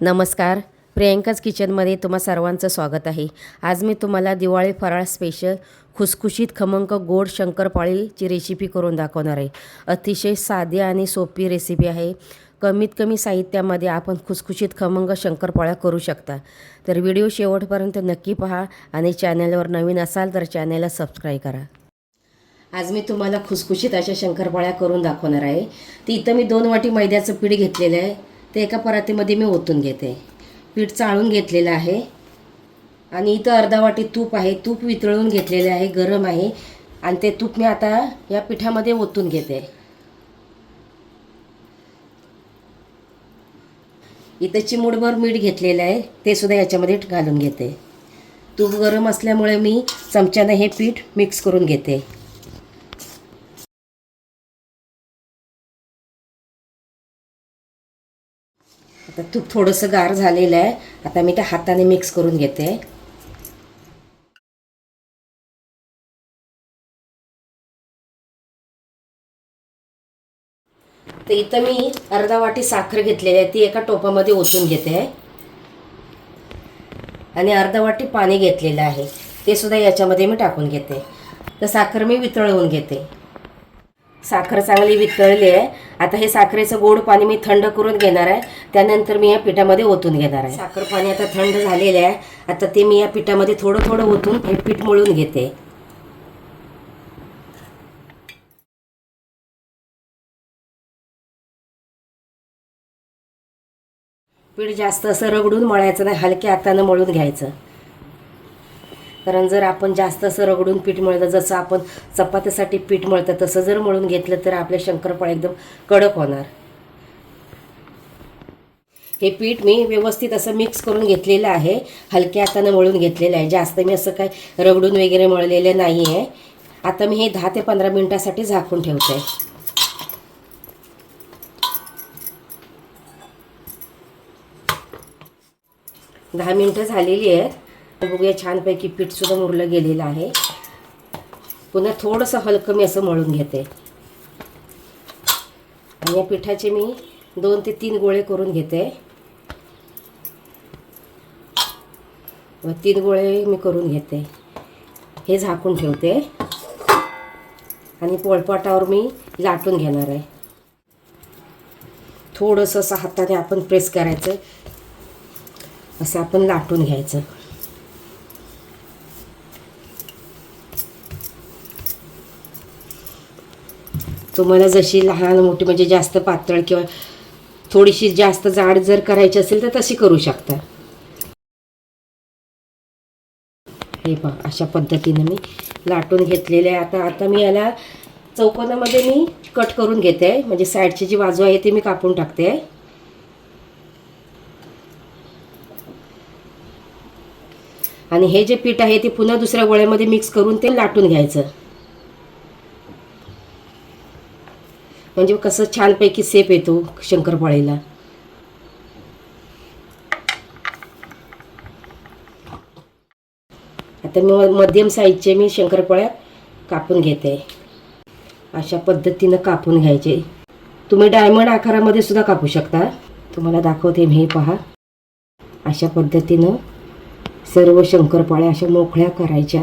नमस्कार. प्रियंकाच किचनमध्ये तुम्हा सर्वांचं स्वागत आहे. आज मी तुम्हाला दिवाळी फराळ स्पेशल खुसखुशीत खमंग गोड शंकरपाळीची रेसिपी करून दाखवणार आहे. अतिशय साधी आणि सोपी रेसिपी आहे. कमीत कमी साहित्यामध्ये आपण खुसखुशीत खमंग शंकरपाळ्या करू शकता. तर व्हिडिओ शेवटपर्यंत नक्की पहा आणि चॅनलवर नवीन असाल तर चॅनलला सबस्क्राईब करा. आज मी तुम्हाला खुसखुशीत अशा शंकरपाळ्या करून दाखवणार आहे. ती इथं मी दोन वाटी मैद्याचं पीठ घेतलेलं आहे. ते एका परातीमध्ये मी ओतून घेते. पीठ चाळून घेतलेलं आहे. आणि इथं अर्धा वाटी तूप आहे. तूप वितळून घेतलेले आहे. गरम आहे. आणि ते तूप मी आता या पिठामध्ये ओतून घेते. इथं चिमूडभर मीठ घेतलेलं आहे. ते सुद्धा याच्यामध्ये घालून घेते. तूप गरम असल्यामुळे मी चमच्यानं हे पीठ मिक्स करून घेते. आता तूप थोडंसं गार झालेलं आहे. आता मी त्या हाताने मिक्स करून घेते. तर इथं मी अर्धा वाटी साखर घेतलेली आहे. ती एका टोपामध्ये ओतून घेते. आणि अर्धा वाटी पाणी घेतलेलं आहे. ते सुद्धा याच्यामध्ये मी टाकून घेते. तर साखर मी वितळवून घेते. साखर चांगली वितळली आहे. आता हे साखरेचं गोड पाणी मी थंड करून घेणार आहे. त्यानंतर मी या पिठामध्ये ओतून घेणार आहे. साखर पाणी आता थंड झालेलं आहे. आता ते मी या पिठामध्ये थोडं थोडं ओतून हे पीठ मळून घेते. पीठ जास्त असं रगडून मळायचं नाही. हलक्या हातानं मळून घ्यायचं. कारण जर आपण जास्त असं रगडून पीठ मळलं जसं आपण चपातीसाठी पीठ मळतं तसं जर मळून घेतलं तर आपले शंकरपाळे एकदम कडक होणार. हे पीठ मी व्यवस्थित असं मिक्स करून घेतलेलं आहे. हलक्या हातानं मळून घेतलेलं आहे. जास्त मी असं काय रगडून वगैरे मळलेलं नाही आहे आता मी हे दहा ते पंधरा मिनटासाठी झाकून ठेवते. दहा मिनटं झालेली आहेत. बघूया छानपैकी पीठसुद्धा मुरलं गेलेलं आहे. पुन्हा थोडंसं हलकं मी असं मळून घेते. आणि या पिठाचे मी दोन ते तीन गोळे करून घेते. व तीन गोळे मी करून घेते. हे झाकून ठेवते. आणि पोळपाटावर मी लाटून घेणार आहे. थोडंसं असं हाताने आपण प्रेस करायचं. असं आपण लाटून घ्यायचं. तुम्हाला जशी लहान मोठी म्हणजे जास्त पातळ किंवा थोडीशी जास्त जाड जर करायची असेल तर तशी करू शकता. हे पहा अशा पद्धतीने मी लाटून घेतलेले आहे. आता आता मी याला चौकोनामध्ये मी कट करून घेते. आहे म्हणजे साईडची जी बाजू आहे ती मी कापून टाकते. आहे आणि हे जे पीठ आहे ते पुन्हा दुसऱ्या गोळ्यामध्ये मिक्स करून ते लाटून घ्यायचं. म्हणजे कसं छानपैकी सेप येतो शंकरपाळीला. आता मी मध्यम साईजचे मी शंकरपाळ्या कापून घेते. अशा पद्धतीनं कापून घ्यायचे. तुम्ही डायमंड आकारामध्ये सुद्धा कापू शकता. तुम्हाला दाखवते मी हे पहा. अशा पद्धतीनं सर्व शंकरपाळ्या अशा मोकळ्या करायच्या.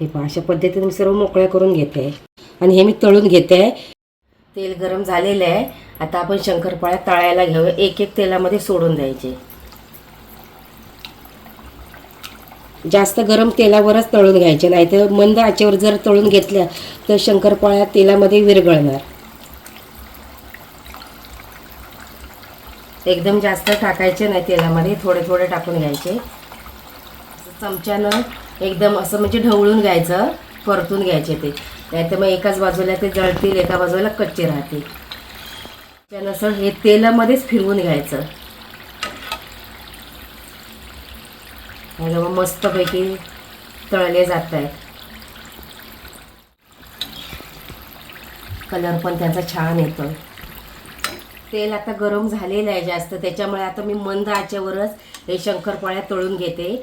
हे पहा अशा पद्धतीने मी सर्व मोकळ्या करून घेते. आणि हे मी तळून घेते. तेल गरम झालेलं आहे. आता आपण शंकरपाळ्या तळायला घेऊया एक एक तेलामध्ये सोडून द्यायचे. जास्त गरम तेलावरच तळून घ्यायचे. नाही तर मंद आचेवर जर तळून घेतल्या तर शंकरपाळ्या तेलामध्ये विरघळणार. एकदम जास्त टाकायचे नाही तेलामध्ये. थोडे थोडे टाकून घ्यायचे. चमच्यानं एकदम असं म्हणजे ढवळून घ्यायचं. परतून घ्यायचे ते. नाही तर मग एकाच बाजूला ते जळतील एका बाजूला कच्चे राहतील. त्यानं असं हे तेलामध्येच फिरवून घ्यायचं. मग मस्तपैकी तळले जात आहेत कलर पण त्यांचा छान येतो. तेल आता गरम झालेलं आहे जास्त त्याच्यामुळे आता मी मंद आचेवरच हे शंकरपाळ्या तळून घेते.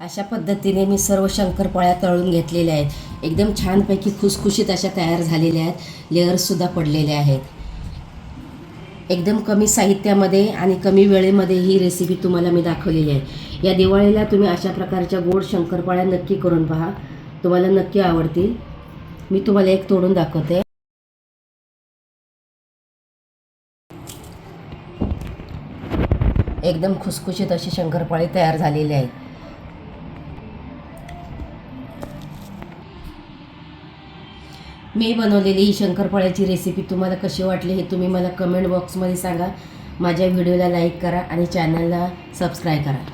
अशा पद्धतीने मी सर्व शंकरपाळ्या तळून घेतलेल्या आहेत. एकदम छानपैकी खुसखुशीत अशा तयार झालेल्या आहेत. लेअर्ससुद्धा पडलेले आहेत. एकदम कमी साहित्यामध्ये आणि कमी वेळेमध्ये ही रेसिपी तुम्हाला मी दाखवलेली आहे. या दिवाळीला तुम्ही अशा प्रकारच्या गोड शंकरपाळ्या नक्की करून पहा. तुम्हाला नक्की आवडतील. मी तुम्हाला एक तोडून दाखवते. एकदम खुसखुशीत अशी शंकरपाळी तयार झालेली आहे मी बनवलेली ही शंकरपाळ्याची रेसिपी तुम्हाला कशी वाटली हे तुम्ही मला कमेंट बॉक्समध्ये सांगा. माझ्या व्हिडिओला लाईक करा आणि चॅनलला सबस्क्राईब करा.